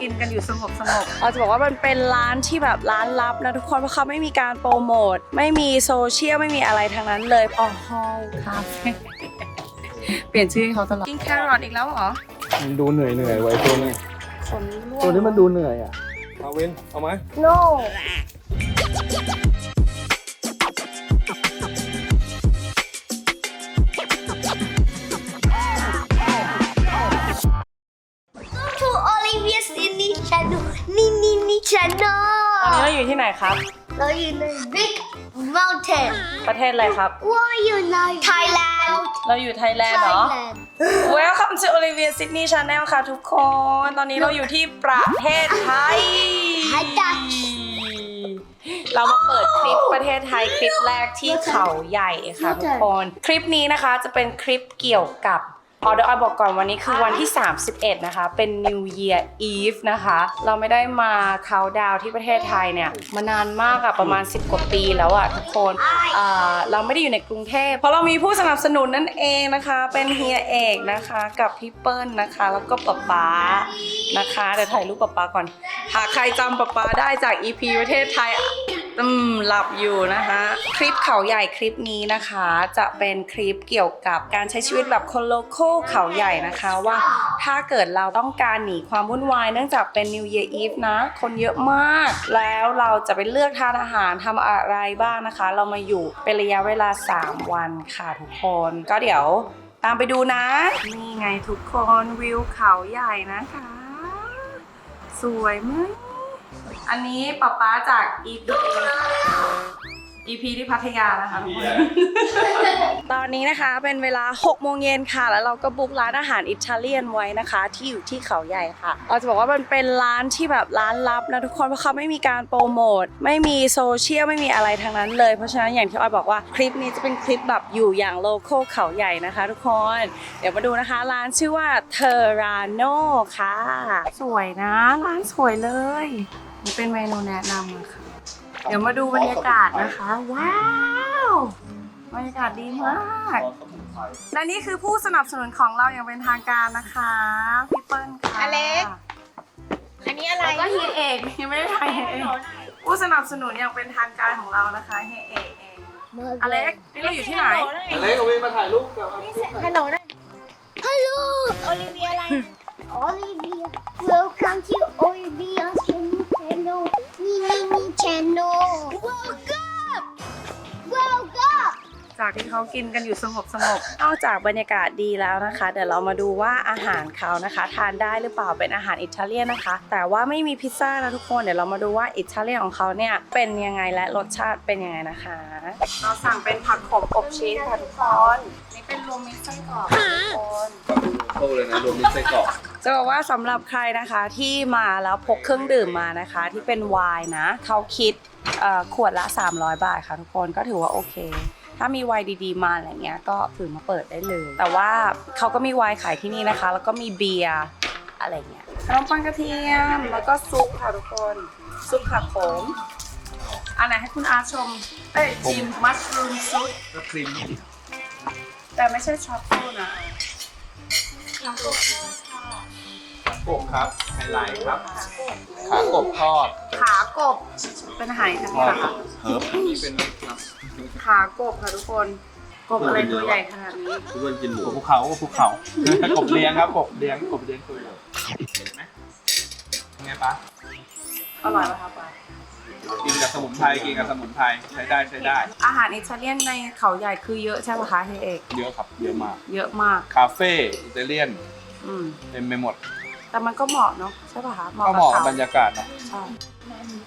กินกันอยู่สงบสงบเราจะบอกว่ามันเป็นร้านที่แบบร้านลับนะทุกคนเพราะเขาไม่มีการโปรโมทไม่มีโซเชียลไม่มีอะไรทั้งนั้นเลยอ๋อฮอลคาเฟ่เปลี่ยนชื่อให้เขาตลอดกินแครอทอีกแล้วเหรอมันดูเหนื่อยเหนื่อยๆไว้ตัวนี้ขนร่วงตัวนี้มันดูเหนื่อยอะเอาวินเอาไหม no นี่นี่ชาโนตอนนี้เราอยู่ที่ไหนครับ เราอยู่ใน Big Mountain ประเทศอะไรครับ ว่าอยู่ใน Thailand เราอยู่ไทยแลนด์เหรอ Welcome to Olivia Sydney Channel ค่ะทุกคน ตอนนี้เราอยู่ที่ประเทศไทย ไทยจ้ะ เรามาเปิดคลิปประเทศไทยคลิปแรกที่เขาใหญ่ค่ะทุกคน คลิปนี้นะคะจะเป็นคลิปเกี่ยวกับ ออเดอร์ออยบอกก่อนวันนี้คือวันที่ 31 นะคะ เป็น New Year Eve นะคะ เราไม่ได้มาเคาน์ดาวน์ที่ประเทศไทยเนี่ย มานานมากอะประมาณ 10 กว่าปีแล้วอะทุกคนอ่าเราไม่ได้อยู่ในกรุงเทพ เพราะเรามีผู้สนับสนุนนั่นเองนะคะ เป็นเฮียเอกนะคะ กับพี่เปิ้ลนะคะ แล้วก็ป๊าป๊านะคะ เดี๋ยวถ่ายรูปป๊าป๊าก่อน หากใครจำป๊าป๊าได้จาก EP ประเทศไทย อืมหลับอยู่นะคะ คลิปเขาใหญ่คลิปนี้นะคะ จะเป็นคลิปเกี่ยวกับการใช้ชีวิตแบบคนโลโก้เขาใหญ่นะคะว่าถ้าเกิดเราต้องการหนีความวุ่นวาย เนื่องจากเป็น New Year Eve นะ คนเยอะมาก แล้วเราจะไปเลือกทานอาหารทำอะไรบ้างนะคะ เรามาอยู่เป็นระยะเวลา 3 วันค่ะทุกคน ก็เดี๋ยวตามไปดูนะ นี่ไงทุกคนวิวเขาใหญ่นะคะ สวยไหม อันนี้ป๊าป๊าจาก EP EP ที่พัทยานะคะทุกคน ตอนนี้นะคะเป็นเวลา 6 โมงเย็นค่ะ แล้วเราก็บุ๊กร้านอาหารอิตาเลียนไว้นะคะ ที่อยู่ที่เขาใหญ่ค่ะเราจะบอกว่ามันเป็นร้านที่แบบร้านลับนะทุกคนเพราะเขาไม่มีการโปรโมทไม่มีโซเชียลไม่มีอะไรทั้งนั้นเลย เพราะฉะนั้นอย่างที่ออยบอกว่าคลิปนี้จะเป็นคลิปแบบอยู่อย่างโลโก้เขาใหญ่นะคะ ทุกคนเดี๋ยวมาดูนะคะ ร้านชื่อว่าเทอราโนค่ะ สวยนะ ร้านสวยเลย นี่เป็นเมนูแนะนำอะค่ะ เดี๋ยวมาดูบรรยากาศนะคะ ว้าวบรรยากาศดีมาก และนี่คือผู้สนับสนุนของเราอย่างเป็นทางการนะคะพี่เปิ้ลค่ะอเล็ก อันนี้อะไรแล้วก็เฮียเอกยังไม่ได้ถ่ายเฮียเอกผู้สนับสนุนอย่างเป็นทางการของเรานะคะเฮียเอกเองอเล็กนี่เราอยู่ที่ไหนเล็กเอาวินมาถ่ายรูปกับฮัลโหลนะฮัลโหลโอลิเวียอะไร Olivia Welcome เขากินกันอยู่สงบสงบนอกจากบรรยากาศดีแล้วนะคะ เดี๋ยวเรามาดูว่าอาหารเขานะคะ ทานได้หรือเปล่าเป็นอาหารอิตาเลียนนะคะ แต่ว่าไม่มีพิซซ่านะทุกคนเดี๋ยวเรามาดูว่าอิตาเลียนของเขาเนี่ยเป็นยังไงและรสชาติเป็นยังไงนะคะ เราสั่งเป็นผักขมอบชีสค่ะทุกคนนี่เป็นรวมมิตรไส้กรอกค่ะทุกคนโอ้เลยนะรวมมิตรไส้กรอกจะบอกว่าสำหรับใครนะคะที่มาแล้วพกเครื่องดื่มมานะคะ ที่เป็นไวน์นะเขาคิดเอ่อขวดละ 300 บาทค่ะทุกคนก็ถือว่าโอเค ถ้ามีไวน์ดีๆมาอะไรเงี้ยก็ถือมาเปิดได้เลย แต่ว่าเขาก็มีไวน์ขายที่นี่นะคะ แล้วก็มีเบียร์อะไรเงี้ยขนมปังกระเทียมแล้วก็ซุปค่ะทุกคนซุปผักโขมอันไหนให้คุณอาชมเอ้ยชิมมัชรูมซุปก็ครีมแต่ไม่ใช่ช็อปเปิลนะ กบครับไฮไลท์ครับ ขากบทอดขากบเป็นอาหารอิตาทเลีอยดนค่ะ เฮิร์บนี่เป็นครับขากบค่ะทุกคน กบอะไรตัวใหญ่ขนาดนี้ ทุกคนกินหมูภูเขาภูเขา กบเลี้ยงครับกบเลี้ยงกบเลี้ยงตัวใหญ่เห็นไหมไงปะอร่อยไหมคะปากินกับสมุนไพรกินกับสมุนไพรใช้ได้ใช้ได้ อาหารอิตาเลียนในเขาใหญ่คือเยอะใช่ไหมคะเฮยเอก เยอะครับเยอะมาก เยอะมาก คาเฟ่อิตาเลียนอืมเต็มไปหมด แต่มันก็เหมาะเนาะใช่ป่ะคะก็เหมาะกับขบรรยากาศเนาะใช่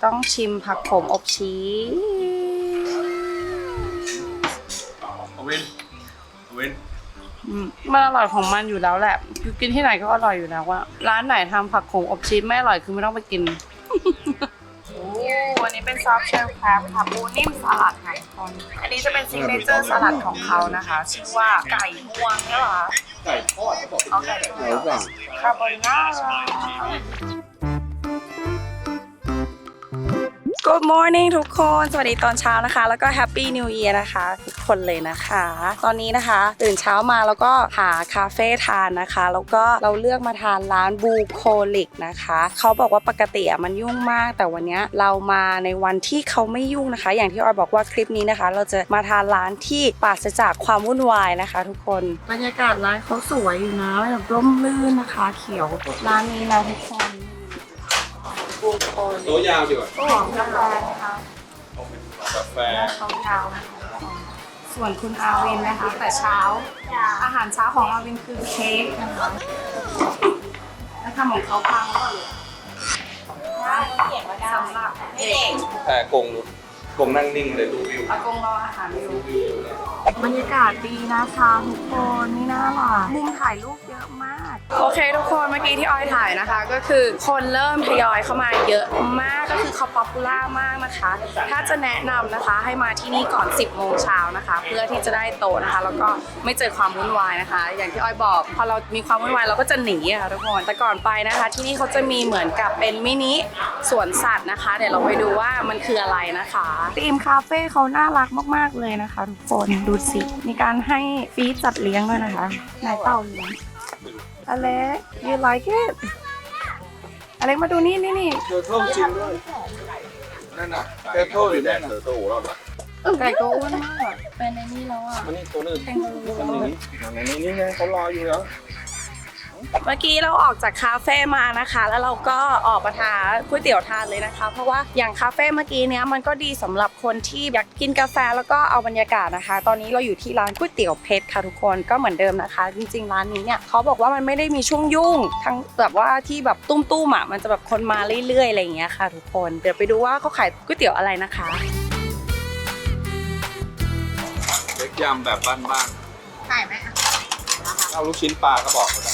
ต้องชิมผักขมอบชีสเอาเว้นเอาเว้นอืมมันอร่อยของมันอยู่แล้วแหละคือกินที่ไหนก็อร่อยอยู่แล้วว่าร้านไหนทำผักขมอบชีสไม่อร่อยคือไม่ต้องไปกินโอ้อันนี้เป็นซอฟต์เชลล์ครับค่ะปูนิ่มสลัดค่ะทุกคนอันนี้จะเป็นซิกเนเจอร์สลัดของเขานะคะ ชื่อว่าไก่งวงใช่ไหมคะ ไก่ทอดเขาบอกเอาไก่ทอดแล้วก่อนคาโบนาร่า Good morning ทุกคน สวัสดีตอนเช้านะคะ แล้วก็ Happy New Year นะคะ ทุกคนเลยนะคะ ตอนนี้นะคะตื่นเช้ามาแล้วก็หาคาเฟ่ทานนะคะ แล้วก็เราเลือกมาทานร้านบูโคลิกนะคะ เขาบอกว่าปกติอะมันยุ่งมาก แต่วันเนี้ยเรามาในวันที่เขาไม่ยุ่งนะคะ อย่างที่ออยบอกว่าคลิปนี้นะคะ เราจะมาทานร้านที่ปราศจากความวุ่นวายนะคะ ทุกคนบรรยากาศร้านเขาสวยอยู่นะแบบร่มรื่นนะคะ เขียวร้านนี้นะทุกคน บูโคลิกตัวยาวดีกว่าหอมกาแฟนะคะกาแฟเขายาวนะคะส่วนคุณอาวินนะคะ แต่เช้า อาหารเช้าของอาวินคือเค้กนะคะแล้วทำของเขาพังก็เลยสำหรับเด็กแต่กงกงนั่งนิ่งเลยดูวิวอากงรออาหารอยู่ดูวิวเลย บรรยากาศดีนะคะทุกคนนี่น่ารักมุมถ่ายรูปเยอะมาก โอเคทุกคนเมื่อกี้ที่ออยถ่ายนะคะ ก็คือคนเริ่มทยอยเข้ามาเยอะมากก็คือเขาป๊อปปูล่ามากนะคะ ถ้าจะแนะนำนะคะให้มาที่นี่ก่อน 10 โมงเช้านะคะ เพื่อที่จะได้โตะนะคะ แล้วก็ไม่เจอความวุ่นวายนะคะ อย่างที่ออยบอก พอเรามีความวุ่นวายเราก็จะหนีอะค่ะทุกคนแต่ก่อนไปนะคะ ที่นี่เขาจะมีเหมือนกับเป็นมินิสวนสัตว์นะคะ เดี๋ยวเราไปดูว่ามันคืออะไรนะคะทีมคาเฟ่เขาน่ารักมากๆเลยนะคะทุกคนดูสิ มีการให้ฟีดจัดเลี้ยงด้วยนะคะนายเต่าเลี้ยงอเล็ก you like it อเล็กมาดูนี่นี่นี่เจอเข้าจริงด้วยนั่นน่ะเจอเข้าอยู่นั่นน่ะเจอเข้าหัวเราะไก่ก็อ้วนมากเป็นในนี่แล้วอะมันนี่ตัวนึงแคนการูมันนี่ในนี้นี่ไงเขารออยู่แล้ว เมื่อกี้เราออกจากคาเฟ่มานะคะ แล้วเราก็ออกมาทานก๋วยเตี๋ยวทานเลยนะคะ เพราะว่าอย่างคาเฟ่เมื่อกี้เนี้ยมันก็ดีสำหรับคนที่อยากกินกาแฟแล้วก็เอาบรรยากาศนะคะ ตอนนี้เราอยู่ที่ร้านก๋วยเตี๋ยวเพชรค่ะทุกคนก็เหมือนเดิมนะคะ จริงๆร้านนี้เนี่ยเขาบอกว่ามันไม่ได้มีช่วงยุ่ง ทั้งแบบว่าที่แบบตุ้มๆอะมันจะแบบคนมาเรื่อยๆอะไรอย่างเงี้ยค่ะ ทุกคนเดี๋ยวไปดูว่าเขาขายก๋วยเตี๋ยวอะไรนะคะเล็กยำแบบบ้านถ่ายไหมอะๆเอาลูกชิ้นปลาก็บอกเขาได้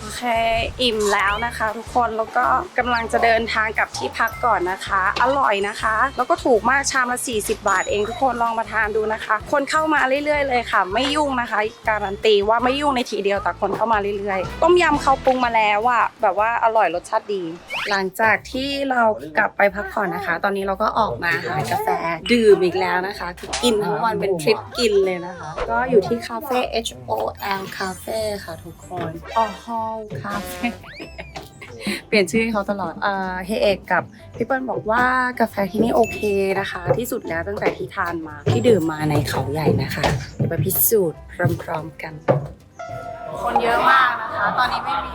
โอเคอิ่มแล้วนะคะ ทุกคนแล้วก็กำลังจะเดินทางกลับที่พักก่อนนะคะ อร่อยนะคะ แล้วก็ถูกมากชามละ 40 บาทเองทุกคนลองมาทานดูนะคะ คนเข้ามาเรื่อยๆ เลยค่ะ ไม่ยุ่งนะคะ การันตีว่าไม่ยุ่งในทีเดียวแต่คนเข้ามาเรื่อยๆ ต้มยำเขาปรุงมาแล้วอะแบบว่าอร่อยรสชาติดี หลังจากที่เรากลับไปพักผ่อนนะคะ ตอนนี้เราก็ออกมาหากาแฟดื่มอีกแล้วนะคะคือกินทั้งวันเป็นทริปกินเลยนะคะ ก็อยู่ที่คาเฟ่ H O L Cafe ค่ะทุกคนอ๋อ Hall Cafe เปลี่ยนชื่อให้เขาตลอดเอ่อเฮเอกกับพี่เปิ้ลบอกว่ากาแฟที่นี่โอเคนะคะ ที่สุดแล้วตั้งแต่ที่ทานมาที่ดื่มมาในเขาใหญ่นะคะเดี๋ยวไปพิสูจน์พร้อมๆกัน คนเยอะมากนะคะ ตอนนี้ไม่มี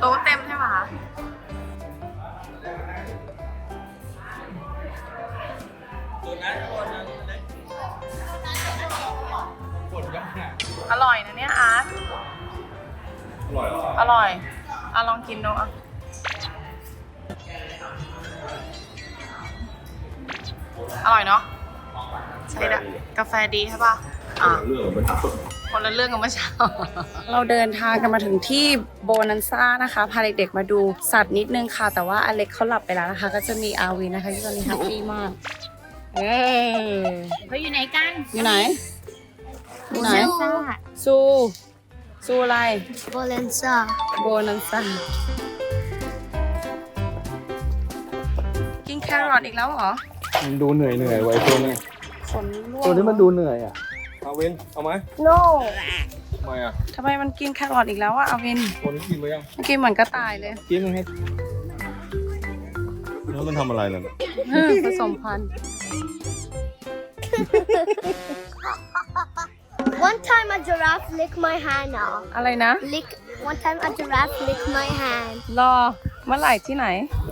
โต๊ะเต็มใช่ไหมคะ อร่อยนะเนี่ยอาร์ตอร่อยเหรออร่อยอะลองกินดูอะอร่อยเนาะใช่ละกาแฟดีใช่ป่ะอะ เรื่องมันคนละเรื่องกันเมื่อเช้า เราเดินทางกันมาถึงที่โบนันซ่านะคะ พาเด็กๆมาดูสัตว์นิดนึงค่ะ แต่ว่าอเล็กเขาหลับไปแล้วนะคะ ก็จะมีอาวีนะคะที่ตอนนี้แฮปปี้มาก เออเขาอยู่ไหนกัน อยู่ไหนอยู่ ไหนซ่าซูซูอะไรโบเลนซ่าโบนันซ่ากินแครอทอีกแล้วเหรอมันดูเหนื่อยเหนื่อยไว้ตัวนี้ขนร่วงตัวนี้มันดูเหนื่อยอะเอาเว้นเอาไหม no ทำไมอะทำไมมันกินแครอทอีกแล้วอะอาวินตัวนี้กินไปยังเมื่อกี้เหมือนกระต่ายเลยกินมันให้แล้วมันทำอะไรน่ะเออผสมพันธุ์ one time a giraffe licked my hand off อะไรนะ lick one time a giraffe licked my hand รอเมื่อไหร่ที่ไหน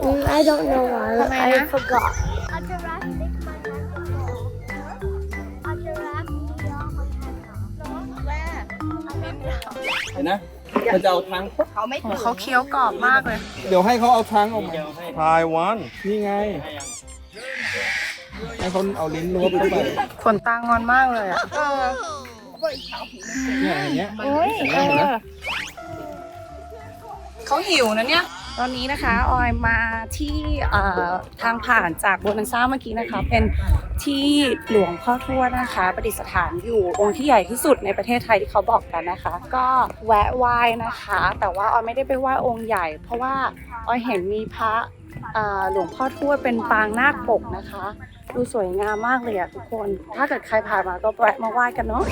Mm, I don't know why. Kamay I na? forgot. A giraffe licked my hand before. A giraffe licked my hand off. เห็นนะมันจะเอาทั้ง เขาไม่โอ้ถือเขาเคี้ยวกรอบมากเลย เดี๋ยวให้เขาเอาทั้งออกมา พายวันนี่ไง ให้เขาเอาลิ้นล้วงเข้าไปขนตางอนมากเลยอะ เนี่ยอย่างเงี้ยโอ้ยเห็นไหมเห็นไหมเขาหิวนะเนี่ย ตอนนี้นะคะออยมาที่เอ่อทางผ่านจากโบนันซ่าเมื่อกี้นะคะ เป็นที่หลวงพ่อทวดนะคะ ประดิษฐานอยู่องค์ที่ใหญ่ที่สุดในประเทศไทยที่เขาบอกกันนะคะ ก็แวะไหว้นะคะ แต่ว่าออยไม่ได้ไปไหว้องค์ใหญ่ เพราะว่าออยเห็นมีพระเอ่อหลวงพ่อทวดเป็นปางนาคปกนะคะ ดูสวยงามมากเลยอะทุกคน ถ้าเกิดใครผ่านมาก็แวะมาไหว้กันเนาะ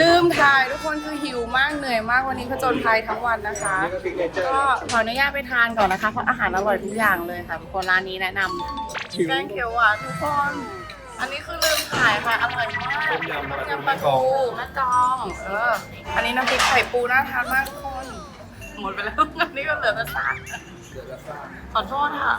ลืมถ่ายทุกคนคือหิวมากเหนื่อยมากวันนี้ผจญภัยทั้งวันนะคะ ก็ขออนุญาตไปทานก่อนนะคะเพราะอาหารอร่อยทุกอย่างเลยค่ะทุกคนร้านนี้แนะนำแกงเขียวหวานทุกคน อันนี้คือลืมถ่ายค่ะ อร่อยมากต้มยำปลาทูยำปลาทูแม่จองเออ อันนี้น้ำพริกไข่ปูน่าทานมากทุกคน หมดไปแล้ว อันนี้ก็เหลือแต่ซากขอโทษค่ะ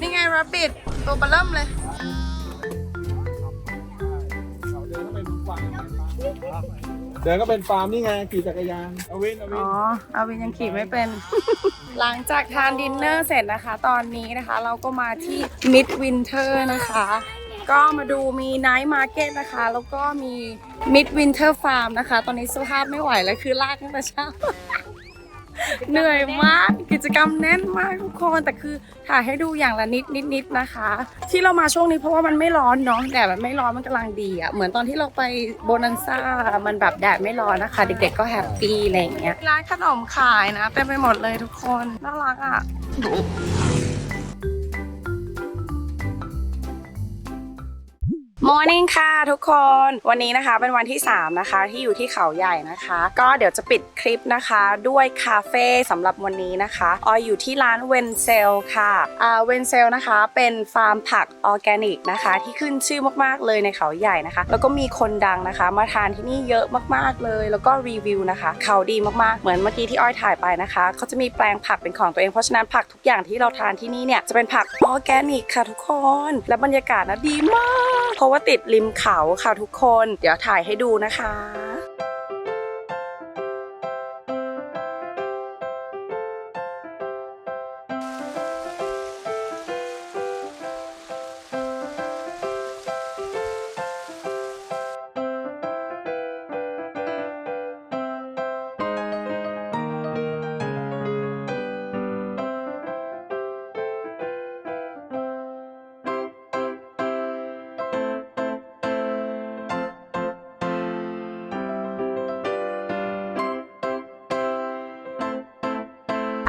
นี่ไงรับบิด ตัวเบลเริ่มเลย เดินก็เป็นฟาร์มนี่ไงขี่จักรยานเอาวินเอาวิอ๋นออาวินยังขี่ไม่เป็น หลังจากทานดินเนอร์เสร็จนะคะ ตอนนี้นะคะเราก็มาที่ Mid Winter นะคะ ก็มาดูมี Night Market นะคะ แล้วก็มี Mid Winter Farm นะคะ ตอนนี้สภาพไม่ไหวแล้วคือลากตั้งแต่เช้า เหนื่อยมากกิจกรรมแน่นมากทุกคนแต่คือถ่ายให้ดูอย่างละนิดนิดนิดนะคะ ที่เรามาช่วงนี้เพราะว่ามันไม่ร้อนเนาะแดดมันไม่ร้อนมันกำลังดีอะ่ะเหมือนตอนที่เราไปโบนันซ่ามันแบบแดดไม่ร้อนนะคะ เด็กๆก็แฮปปี้อะไรอย่างเงี้ยร้านขนมขายนะเต็มไปหมดเลยทุกคนน่ารักอะ Morning ค่ะทุกคนวันนี้นะคะเป็นวันที่ 3 นะคะ ที่อยู่ที่เขาใหญ่นะคะ ก็เดี๋ยวจะปิดคลิปนะคะ ด้วยคาเฟ่สำหรับวันนี้นะคะออยอยู่ที่ร้านเวนเซลค่ะอ่าเวนเซลนะคะเป็นฟาร์มผักออร์แกนิกนะคะ ที่ขึ้นชื่อมากๆเลยในเขาใหญ่นะคะ แล้วก็มีคนดังนะคะ มาทานที่นี่เยอะมากๆเลย แล้วก็รีวิวนะคะ เขาดีมากๆเหมือนเมื่อกี้ที่อ้อยถ่ายไปนะคะเขาจะมีแปลงผักเป็นของตัวเองเพราะฉะนั้นผักทุกอย่างที่เราทานที่นี่เนี่ยจะเป็นผักออร์แกนิกค่ะทุกคน และบรรยากาศนะดีมาก เพราะว่าติดริมเขาค่ะทุกคน เดี๋ยวถ่ายให้ดูนะคะ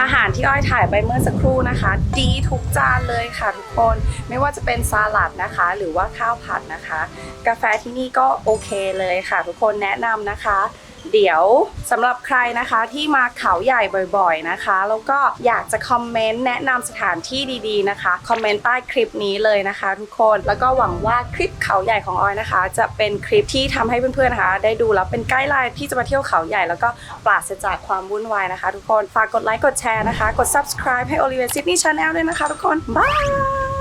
อาหารที่อ้อยถ่ายไปเมื่อสักครู่นะคะ ดีทุกจานเลยค่ะทุกคนไม่ว่าจะเป็นสลัดนะคะ หรือว่าข้าวผัดนะคะ กาแฟที่นี่ก็โอเคเลยค่ะ ทุกคนแนะนำนะคะ เดี๋ยวสำหรับใครนะคะที่มาเขาใหญ่บ่อยๆนะคะ แล้วก็อยากจะคอมเมนต์แนะนำสถานที่ดีๆนะคะคอมเมนต์ใต้คลิปนี้เลยนะคะ ทุกคนแล้วก็หวังว่าคลิปเขาใหญ่ของออยนะคะ จะเป็นคลิปที่ทำให้เพื่อนๆนะคะ ได้ดูแล้วเป็นไกด์ไลน์ที่จะมาเที่ยวเขาใหญ่แล้วก็ปราศจากความวุ่นวายนะคะ ทุกคนฝากกดไลค์กดแชร์นะคะ กด subscribe ให้ Oliver Sydney Channel ด้วยนะคะ ทุกคนบาย